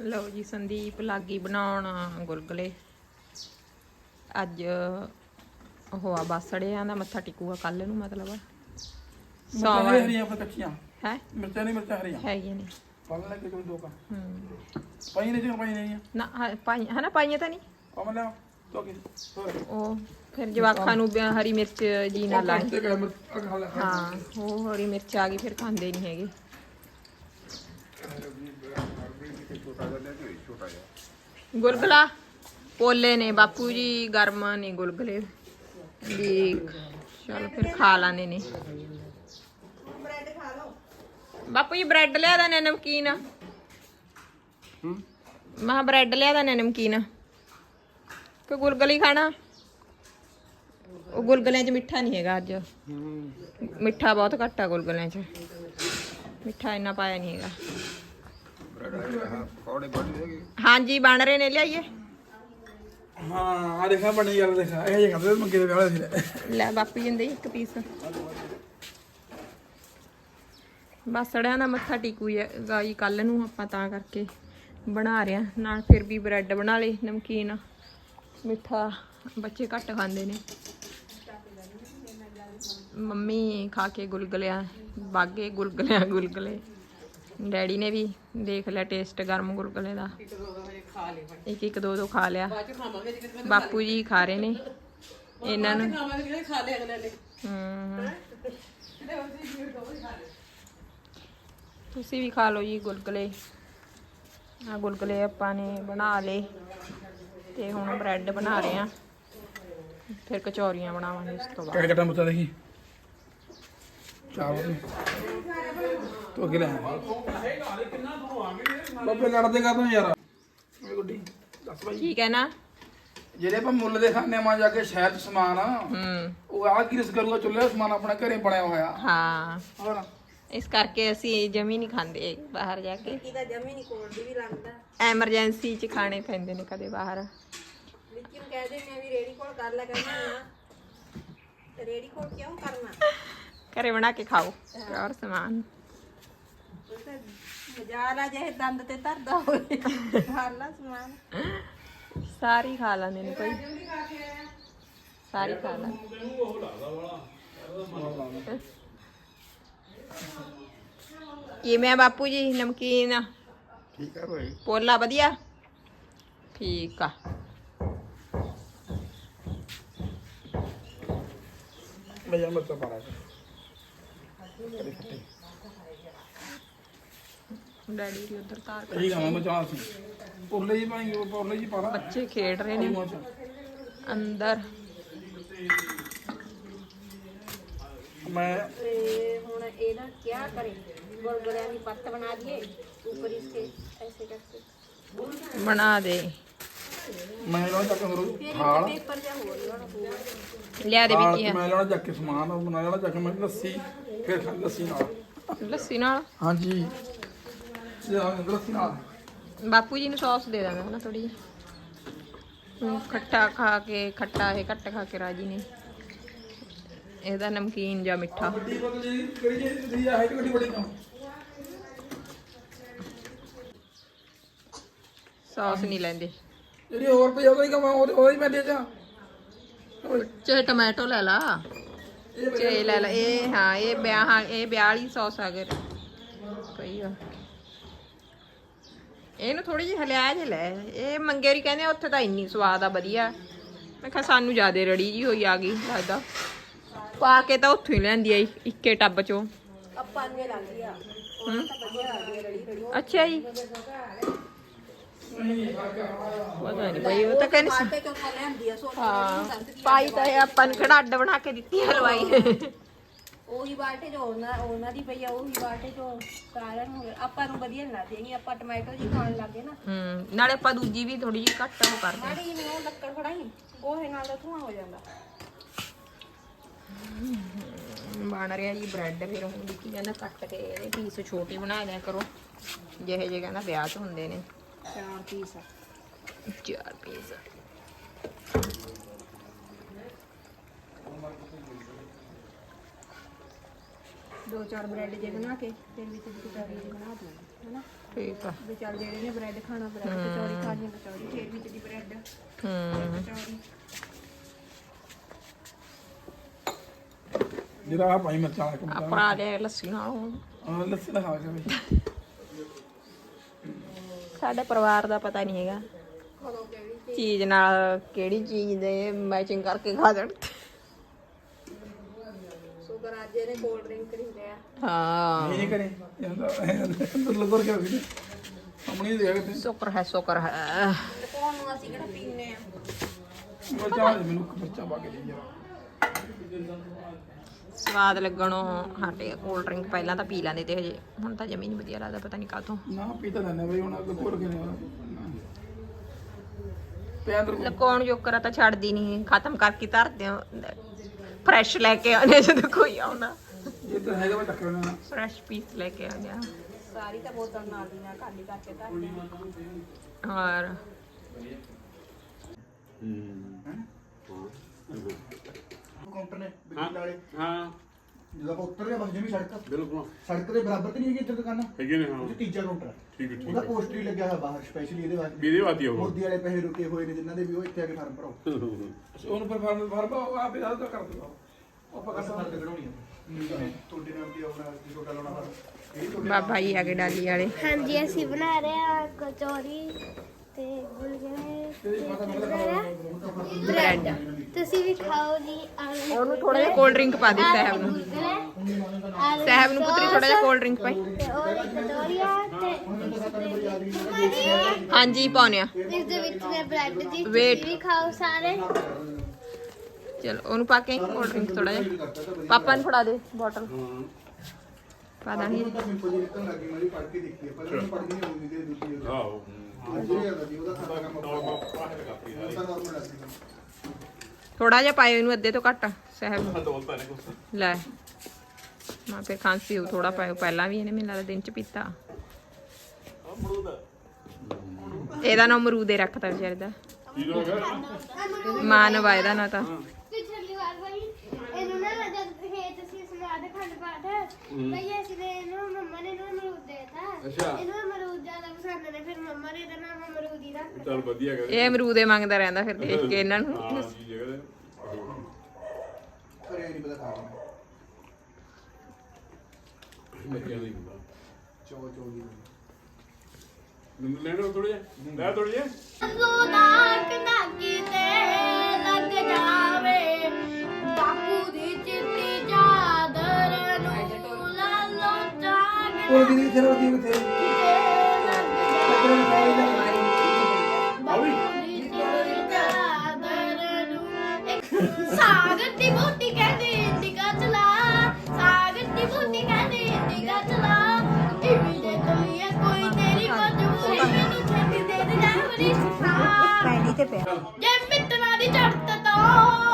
ਲਓ ਜੀ ਸੰਦੀਪ ਲਾਗੀ ਬਣਾਉਣ ਗੁਲਗੁਲੇ। ਅੱਜ ਉਹ ਆ ਬਾਸੜਿਆਂ ਦਾ ਮੱਥਾ ਟਿਕੂਗਾ ਕੱਲ ਨੂੰ ਮਤਲਬ। ਸੋਮਵਾਰ ਹਰੀਆਂ ਕੱਚੀਆਂ। ਹੈ? ਮਿਰਚਾਂ ਨਹੀਂ ਮਿਰਚਾਂ ਹਰੀਆਂ। ਹੈਗੀਆਂ ਨੇ। ਪਲ ਲੈ ਕੇ ਕੋਈ ਦੋ ਕਾ ਹੂੰ। ਪਾਈ ਨਹੀਂ ਜੀ ਪਾਈ ਨਹੀਂ ਨਾ ਪਾਈ ਹਨਾ ਪਾਈਆਂ ਤਾਂ ਨਹੀਂ? ਉਹ ਫਿਰ ਜਵਾਖਾਂ ਨੂੰ ਹਰੀ ਮਿਰਚ ਜੀ ਨਾ ਲਾਈ ਹਾਂ ਉਹ ਹਰੀ ਮਿਰਚ ਆ ਗਈ ਫਿਰ ਖਾਂਦੇ ਨਹੀਂ ਹੈਗੇ। ਗੁਲਗੁਲਾ ਪੋਲੇ ਨੇ ਬਾਪੂ ਜੀ ਗਰਮ ਨੇ ਗੁਲਗੁਲੇ। ਵੀ ਚਲ ਫਿਰ ਖਾ ਲਾਣੇ ਨੇ। ਬਾਪੂ ਜੀ ਬ੍ਰੈਡ ਲਿਆ ਦਾ ਨੇ ਨਮਕੀਨ? ਮਾ ਬ੍ਰੈਡ ਲਿਆ ਦਾ ਨੇ ਨਮਕੀਨ? ਕਿ ਗੁਲਗੁਲੇ ਖਾਣਾ? ਉਹ ਗੁਲਗੁਲਿਆਂ 'ਚ ਮਿੱਠਾ ਨਹੀਂ ਹੈਗਾ ਅੱਜ। ਮਿੱਠਾ ਬਹੁਤ ਘੱਟ ਆ ਗੁਲਗੁਲਿਆਂ 'ਚ। ਮਿੱਠਾ ਇੰਨਾ ਪਾਇਆ ਨਹੀਂ ਹੈਗਾ। ਪਕੌੜੇ ਬਣ ਗਏ ਹਾਂਜੀ ਬਣ ਰਹੇ ਨੇ ਲਿਆਈਏ। ਹਾਂ ਆ ਦੇਖਾ ਬਣੀ ਗੱਲ ਦੇਖਾ। ਇਹ ਜੇ ਮੰਗੇ ਦੇ ਵਿਆਹ ਵਾਲੇ ਸੀ ਲੈ ਬਾਪੂ ਜਿੰਦੇ ਇੱਕ ਪੀਸ ਬਾਸੜਿਆਂ ਦਾ ਮੱਥਾ ਟਿਕੂਗਾ ਜੀ ਕੱਲ ਨੂੰ ਆਪਾਂ ਤਾਂ ਕਰਕੇ ਬਣਾ ਰਿਆ ਨਾਲ ਫਿਰ ਵੀ ਬ੍ਰੈਡ ਬਣਾ ਲਈ ਨਮਕੀਨ ਮਿੱਠਾ। ਬੱਚੇ ਘੱਟ ਖਾਂਦੇ ਨੇ। ਮੰਮੀ ਖਾ ਕੇ ਗੁਲਗੁਲਿਆਂ ਬਾਗੇ ਗੁਲਗੁਲਿਆਂ ਗੁਲਗੁਲੇ। ਡੈਡੀ ਨੇ ਵੀ ਦੇਖ ਲਿਆ ਟੇਸਟ ਗਰਮ ਗੁਲਗੁਲੇ ਦਾ। ਇੱਕ ਇੱਕ ਦੋ ਦੋ ਖਾ ਲਿਆ। ਬਾਪੂ ਜੀ ਖਾ ਰਹੇ ਨੇ। ਇਹਨਾਂ ਨੂੰ। ਤੁਸੀਂ ਵੀ ਖਾ ਲਓ ਜੀ ਗੁਲਗੁਲੇ। ਆ ਗੁਲਗੁਲੇ ਆਪਾਂ ਨੇ ਬਣਾ ਲਏ ਤੇ ਹੁਣ ਬ੍ਰੈਡ ਬਣਾ ਰਹੇ ਆ ਫਿਰ ਕਚੌਰੀਆਂ ਬਣਾਵਾਂਗੇ ਉਸ ਤੋਂ ਬਾਅਦ। ਕਿਹੜਾ ਕਿਹੜਾ ਮੁੱਤਾ ਦੇਖੀ। ਚਾਵਲ। ਤੋ ਅਗੇ ਲੈ ਬੱਬੇ ਲੜਦੇ ਕਾ ਤੂੰ ਯਾਰ? ਇਹ ਗੁੱਡੀ ਦੱਸ ਭਾਈ ਠੀਕ ਹੈ ਨਾ? ਜਿਹੜੇ ਆਪਾਂ ਮੁੱਲ ਦੇ ਖਾਣੇ ਮਾ ਜਾ ਕੇ ਸ਼ਹਿਰ ਚ ਸਮਾਨ ਆ ਹੂੰ। ਉਹ ਆ ਕੀ ਰਿਸ ਕਰੂਗਾ ਚੁੱਲ੍ਹੇ ਦਾ ਸਮਾਨ ਆਪਣੇ ਘਰੇ ਬਣਿਆ ਹੋਇਆ? ਹਾਂ। ਹੋਰ? ਇਸ ਕਰਕੇ ਅਸੀਂ ਜਮੀ ਨਹੀਂ ਖਾਂਦੇ ਬਾਹਰ ਜਾ ਕੇ। ਇਹਦਾ ਜਮੀ ਨਹੀਂ ਕੋਲਦੀ ਵੀ ਲੱਗਦਾ। ਐਮਰਜੈਂਸੀ ਚ ਖਾਣੇ ਪੈਂਦੇ ਨੇ ਕਦੇ ਬਾਹਰ। ਵਿੱਕੀ ਨੂੰ ਕਹਿ ਦਿੰਦੇ ਆ ਵੀ ਰੇੜੀ ਕੋਲ ਕਰ ਲੈ ਕਹਿੰਦਾ ਨਾ ਰੇੜੀ ਕੋਲ ਕਿਉਂ ਕਰਨਾ? ਘਰੇ ਬਣਾ ਕੇ ਖਾਓ। ਪਿਓਰ ਸਮਾਨ ਉਹ ਤਾਂ ਮਜ਼ਾਲਾ ਜਿਹੇ ਦੰਦ ਤੇ ਧਰਦਾ ਹੋਵੇ। ਕਰ ਲਾ ਸਮਾਨ। ਸਾਰੀ ਖਾ ਲੈਂਦੇ ਨੇ ਕੋਈ। ਸਾਰੀ ਖਾ ਲੈ। ਕਿਵੇਂ ਡੈਡੀ ਦੀ ਉਧਰ ਤਾਰ ਇਹ ਗਾਵਾਂ ਮੈਂ ਚਾਹ ਸੀ। ਪੁਰਲੇ ਜੀ ਭਾਈ ਉਹ ਪੁਰਲੇ ਜੀ ਪਾਣਾ ਬੱਚੇ ਖੇਡ ਰਹੇ ਨੇ। ਅੰਦਰ। ਮੈਂ ਹੁਣ ਇਹਦਾ ਕੀ ਕਰੇ ਗੁਲਗੁਲਿਆਂ ਦੀ ਪੱਤ ਬਣਾ ਦਈਏ ਉੱਪਰ ਇਸਕੇ ਐਸੇ ਕਰਕੇ। ਬਣਾ ਦੇ। ਮੈਂ ਲਾਉਣਾ ਚੱਕ ਮਰੋ ਫਿਰ ਹਾਲ। ਇਹ ਪੇਪਰ ਜਿਹਾ ਹੋਰ ਲਾਉਣਾ ਪਊਗਾ ਲਿਆ ਦੇ ਹਾਲ ਵਿੱਚ ਤੇ ਮੈਂ ਲਾਉਣਾ ਚੱਕ ਕੇ ਸਮਾਨ ਉਹ ਬਣਾ ਲੈਣਾ ਚੱਕ ਮੈਂ ਲੱਸੀ ਫਿਰ ਖਾ ਲੱਸੀ ਨਾਲ। ਲੱਸੀ ਨਾਲ? ਹਾਂਜੀ। ਜਾਂ ਲੱਸੀ ਨਾਲ। ਬਾਪੂ ਜੀ ਨੂੰ ਸੌਸ ਦੇ ਦਾਂਗਾ ਨਾ ਥੋੜੀ ਜਿਹੀ। ਖੱਟਾ ਖਾ ਕੇ ਖੱਟਾ ਇਹ ਘੱਟ ਖਾ ਕੇ ਰਾਜੀ ਨੇ। ਇਹਦਾ ਨਮਕੀਨ ਜਾਂ ਮਿੱਠਾ। ਵੱਡੀ ਬੋਤਲ ਜੀ ਕਿਹੜੀ ਜੀ ਦੀ ਆ ਹੈ ਕਿ ਵੱਡੀ ਵੱਡੀ ਕਿਉਂ ਸੌਸ ਨਹੀਂ ਲੈਂਦੇ। ਜਿਹੜੀ ਹੋਰ ਪਈ ਉਹਦਾ ਹੀ ਕਮਾ ਉਹਦਾ ਹੀ ਮੈਂ ਦੇ ਜਾ ਚਾਹੇ ਟੋਮੈਟੋ ਲੈ ਲਾ। ਚਾਹੇ ਲੈ ਲਾ ਇਹ ਹਾਂ ਇਹ ਵਿਆਹ ਇਹ ਵਿਆਹ ਵਾਲੀ ਸੌਸ ਆ ਗਈ ਪਈ ਆ। ਇਹਨੂੰ ਥੋੜੀ ਜਿਹੀ ਹਲਿਆ ਜੇ ਲੈ। ਇਹ ਮੰਗੇਰੀ ਕਹਿੰਦੇ ਉੱਥੇ ਤਾਂ ਇੰਨੀ ਸਵਾਦ ਆ ਵਧੀਆ। ਮੈਂ ਕਿਹਾ ਸਾਨੂੰ ਜ਼ਿਆਦੇ ਰੜੀ ਜੀ ਹੋਈ ਆ ਗਈ ਲੱਗਦਾ। ਪਾ ਕੇ ਤਾਂ ਉੱਥੋਂ ਹੀ ਲੈਂਦੀ ਆ ਇੱਕੇ ਟੱਬ ਚੋਂ। ਆਪਾਂ ਨੇ ਵਧੀਆ ਆ। ਗਈ ਰੜੀ ਰੜੀ ਅੱਛਾ ਜੀ। ਪਤਾ ਨਹੀਂ ਬਈ ਉਹ ਤਾਂ ਕਹਿੰਦੇ ਸੀ ਆਟੇ ਚੋਂ ਲੈਂਦੀ ਆ ਸੋ ਹਾਂ ਪਾਈ ਤਾਂ ਇਹ ਆਪਾਂ ਨੂੰ ਕਿਹੜਾ ਅੱਡ ਬਣਾ ਕੇ ਦਿੱਤੀ ਹਲਵਾਈ ਉਹੀ ਬਾਟੇ ਜੋ ਉਹਨਾਂ ਉਹਨਾਂ ਦੀ ਪਈ ਆ ਉਹੀ ਬਾਟੇ ਜੋ ਸਾਰਿਆਂ ਨੂੰ ਆਪਾਂ ਨੂੰ ਵਧੀਆ ਨਹੀਂ ਲੱਗਦੀ ਆਪਾਂ ਟਮਾਟੋ ਜੀ ਖਾਣ ਲੱਗੇ ਨਾ ਹੂੰ ਨਾਲੇ ਆਪਾਂ ਦੂਜੀ ਵੀ ਥੋੜੀ ਜਿਹੀ ਘੱਟ ਉਹ ਕਰਦੇ ਮਾੜੀ ਜਿਹੀ ਮੈਨੂੰ ਲੱਕੜ ਫੜਾਈ ਗੋਹੇ ਨਾਲ ਤਾਂ ਧੂਆਂ ਹੋ ਜਾਂਦਾ ਬਣ ਰਿਹਾ ਜੀ ਬ੍ਰੈਡ ਫਿਰ ਹੁਣ ਵਿੱਕੀ ਕਹਿੰਦਾ ਕੱਟ ਕੇ ਇਹਦੇ ਪੀਸ ਛੋਟੇ ਬਣਾ ਦਿਆ ਕਰੋ। ਜਿਹੇ ਜਿਹੇ ਕਹਿੰਦਾ ਵਿਆਹ 'ਚ ਹੁੰਦੇ ਨੇ। ਚਾਰ ਪੀਸ ਚਾਰ ਪੀਸ ਦੋ ਚਾਰ ਬ੍ਰੈਡ ਜੇ ਬਣਾ ਕੇ ਫਿਰ ਵਿੱਚ ਦੀ ਕਚੌਰੀ ਜਿਹੀ ਬਣਾ ਦੂੰਗੀ ਹਨਾ? ਠੀਕ ਆ। ਵੀ ਚੱਲ ਜਿਹੜੇ ਨੇ ਬ੍ਰੈਡ ਖਾਣਾ ਬ੍ਰੈਡ ਕਚੌਰੀ ਖਾਣੀ ਆ, ਕਚੌਰੀ ਫਿਰ ਵਿੱਚ ਦੀ ਬ੍ਰੈਡ ਹੂੰ। ਕਚੌਰੀ। ਜਿਹੜਾ ਆ ਭਾਈ ਮਿਰਚਾਂ ਵਾਲਾ ਕੰਮ ਆਪਣਾ ਦੇ ਲੱਸੀ ਨਾਲ। ਆ ਲੱਸੀ ਨਾ ਖਾ ਕੇ ਬਈ। ਸਾਡੇ ਪਰਿਵਾਰ ਦਾ ਪਤਾ ਨਹੀਂ ਹੈਗਾ। ਕਿਹੜੀ ਚੀਜ਼ ਨਾਲ ਕਿਹੜੀ ਚੀਜ਼ ਦੇ ਮੈਚਿੰਗ ਕਰਕੇ ਖਾ ਜਾਣ। ਸ਼ੂਗਰ ਅੱਜ ਇਹਨੇ ਕੋਲਡ ਡਰਿੰਕ ਖਰੀਦਿਆ ਹਾਂ। ਇਹ ਨਹੀਂ ਕਰੇ ਅੰਦਰ ਲੱਗਰ ਕੇ ਵੀ ਸਾਹਮਣੇ ਦੇ ਕੇ ਸ਼ੁਕਰ ਹੈ ਸ਼ੁਕਰ ਹੈ। ਕੋਣ ਨੂੰ ਅਸੀਂ ਕਿਹੜਾ ਪੀਨੇ ਆ? ਮਿਰਚਾਂ ਮੈਨੂੰ ਮਿਰਚਾਂ ਪਾ ਕੇ ਦੇ ਯਾਰ। ਸਵਾਦ ਲੱਗਣੋਂ ਹਟੇ ਕੋਲਡ ਡਰਿੰਕ ਪਹਿਲਾਂ ਤਾਂ ਪੀ ਲੈਂਦੇ ਤੇ ਹਜੇ ਹੁਣ ਤਾਂ ਜਮੀ ਨਹੀਂ ਵਧੀਆ ਲੱਗਦਾ ਪਤਾ ਨਹੀਂ ਕਾਹਤੋਂ। ਨਾ ਪੀਤਾ ਲੈਣੇ ਬਈ ਹੁਣ ਅੱਗੇ ਕੋਲ ਕੇ ਨੇ। ਪਿਆ ਅੰਦਰ ਲਕਾਉਣ ਜੋਕਰਾ ਤਾਂ ਛੱਡਦੀ ਨਹੀਂ ਖਤਮ ਕਰਕੇ ਧਰਦੇ ਫਰੈਸ਼ ਲੈ ਕੇ ਆਉਂਦੇ ਜਦੋਂ ਕੋਈ ਆਉਂਦਾ ਇਹ ਤਾਂ ਹੈਗਾ ਮੈਂ ਟੱਕਰ ਨਾ ਫਰੈਸ਼ ਪੀਸ ਲੈ ਕੇ ਆ ਸਾਰੀ ਤਾਂ ਬੋਤਲ ਨਾਲ ਦੀ ਨਾਲ ਖਾਲੀ ਕਰਕੇ ਧਰਦੇ ਆ ਔਰ ਕਾਊਂਟਰ ਨੇ ਬਿਜਲੀ ਵਾਲੇ ਹਾਂ। ਜਦੋਂ ਆਪਾਂ ਉੱਤਰ ਰਹੇ ਬਸ ਜਿਵੇਂ ਸੜਕ। ਬਿਲਕੁਲ। ਸੜਕ ਦੇ ਬਰਾਬਰ ਤੇ ਨਹੀਂ ਹੈਗੀ ਇੱਧਰ ਦੁਕਾਨਾਂ? ਹੈਗੇ ਨੇ ਹਾਂ। ਉਹ 'ਚ ਤੀਜਾ ਕਾਊਂਟਰ ਹੈ। ਠੀਕ ਹੈ ਠੀਕ ਉਹਦਾ ਹੈ ਪੋਸਟਰ ਹੀ ਲੱਗਿਆ ਹੋਇਆ ਬਾਹਰ ਸਪੈਸ਼ਲੀ ਇਹਦੇ ਵਾਸਤੇ। ਵੀਰੇ ਵਾਤੀ ਉਹ। ਮੋਦੀ ਵਾਲੇ ਪੈਸੇ ਰੁਕੇ ਹੋਏ ਨੇ ਜਿਨ੍ਹਾਂ ਦੇ ਵੀ ਉਹ ਇੱਥੇ ਆ ਕੇ ਫਾਰਮ ਭਰਾਓ। ਉਹਨੂੰ ਪਰ ਫਾਰਮ ਫਾਰਮ ਆਪ ਹੀ ਦੱਸ ਕਰ ਦੂਗਾ ਉਹ ਪਕੜ ਫ਼ਰਕ ਕਢਾਉਣੀ ਆ। ਤੁਹਾਡੇ ਨਾਮ ਦੀ ਆਪਣਾ ਛੋਟਾ ਲਾਉਣਾ ਫਾਰਮ ਇਹ ਤੁਹਾਡੇ ਬਾਬਾ ਜੀ ਆ ਗਏ ਡਾਲੀ ਵਾਲੇ। ਹਾਂਜੀ ਅਸੀਂ ਬਣਾ ਰਹੇ ਹਾਂ ਕਚੌਰੀ ਤੇ ਗੁਲਗੁਲੇ ਬ੍ਰੈਡ। ਤੁਸੀਂ ਵੀ ਖਾਓ ਜੀ ਉਹਨੂੰ ਥੋੜਾ ਜਿਹਾ ਕੋਲਡ ਡਰਿੰਕ ਪਾ ਦੇ ਸਾਹਿਬ ਨੂੰ। ਗੁਲਗੁਲੇ ਆਲੂ ਸਾਹਿਬ ਨੂੰ ਪੁੱਤਰੀ ਥੋੜਾ ਜਿਹਾ ਕੋਲਡ ਡਰਿੰਕ ਪਾਈ। ਤੇ ਤੇ ਹਾਂਜੀ ਪਾਉਨੇ ਆ। ਇਸ ਦੇ ਵਿੱਚ ਨੇ ਬ੍ਰੈਡ ਜੀ. ਤੁਸੀਂ ਵੀ ਖਾਓ ਸਾਰੇ। ਚਲੋ ਉਹਨੂੰ ਪਾ ਕੇ ਕੋਲਡ ਡਰਿੰਕ ਥੋੜਾ ਜਿਹਾ। ਪਾਪਾ ਨੂੰ ਫੜਾ ਦੇ ਬੋਟਲ ਪਾ ਦਾਂਗੇ। ਤਾਂ ਮੈਂ ਪੜ੍ਹ ਕੇ ਦੇਖੀ ਹੈ ਮੈਂ ਪੜ੍ਹਦੀ ਨਹੀਂ ਹੁੰਦੀ ਸੀ ਦੂਜੀ ਆਹੋ ਥੋੜਾ ਜਿਹਾ ਪਾਇਓ ਇਹਨੂੰ ਅੱਧੇ ਤੋਂ ਘੱਟ ਸਾਹਿਬ ਨੂੰ। ਨੇ ਲੈ। ਮੈਂ ਫਿਰ ਖਾਂਸੀ ਹੋ ਥੋੜਾ ਪਾਇਓ। ਪਹਿਲਾਂ ਵੀ ਇਹਨੇ ਮੈਨੂੰ ਲੱਗਦਾ ਦਿਨ ਚ ਪੀਤਾ। ਇਹਦਾ ਨਾਮ ਅਮਰੂਦੇ ਰੱਖਤਾ ਵਿਚਾਰੇ ਦਾ। ਮਾਨਵਾ ਇਹਦਾ ਨਾਂ ਤਾਂ ਪਿਛਲੀ ਵਾਰ ਭਾਈ ਇਹਨੂੰ ਨਾ ਜਦ ਖੇਤ ਸੀ ਪਾਠ। ਭਈ ਅਸੀਂ ਨੇ ਇਹਨੂੰ ਮੰਮਾ ਨੇ ਇਹਨੂੰ ਅਮਰੂਦ ਦੇਤਾ। ਅੱਛਾ। ਇਹਨੂੰ ਅਮਰੂਦ ਜ਼ਿਆਦਾ ਪਸੰਦ ਨੇ ਫਿਰ ਮੰਮਾ ਨੇ ਇਹਦਾ ਨਾਮ ਅਮਰੂਦ ਹੀ ਰੱਖ ਚਲ ਵਧੀਆ ਕਰ ਇਹ ਅਮਰੂਦੇ ਮੰਗਦਾ ਰਹਿੰਦਾ ਫਿਰ ਦੇਖ ਕੇ ਇਹਨਾਂ ਨੂੰ। ਹਾਂ ਜੀ ਜਗ੍ਹਾ ਦੇ ਪਰ ਇਹ ਨਹੀਂ ਪਤਾ ਖਾਣਾ ਲੱਗਿਆ ਨਹੀਂ ਹੁੰਦਾ। ਚੋ ਚੋ ਦੀ ਲੈਣੋ ਥੋੜੇ ਜਿਹਾ। ਲੈ ਥੋੜੇ ਜਿਹਾ। ਸੁਦਾਕ ਨਾਕੀ ਤੇ। ਬਾਪੂ ਦੀ ਚਿੱਟੀ ਚਾਦਰ ਨੂੰ ਇੱਕ ਸਾਗਰ ਦੀ ਬੋਟੀ ਕਹਿੰਦੀ ਇੰਡੀਗਾ ਚਲਾ। ਸਾਗਰ ਦੀ ਬੋਟੀ ਕਹਿੰਦੀ ਇੰਡੀਗਾ ਚਲਾ। ਇਵੇਂ ਦੇ ਕਲੀਏ ਕੋਈ ਤੇਰੀ ਮਜਬੂਰੀ ਮੈਨੂੰ ਛੇਤੀ ਦੇ ਦੇ ਜਾ ਮੇਰੀ ਸਿਖਾ ਪੈਣੀ ਤੇ ਪਿਆ। ਜੇ ਮਿੱਤਰਾਂ ਦੀ ਚੜਤ ਤੋਂ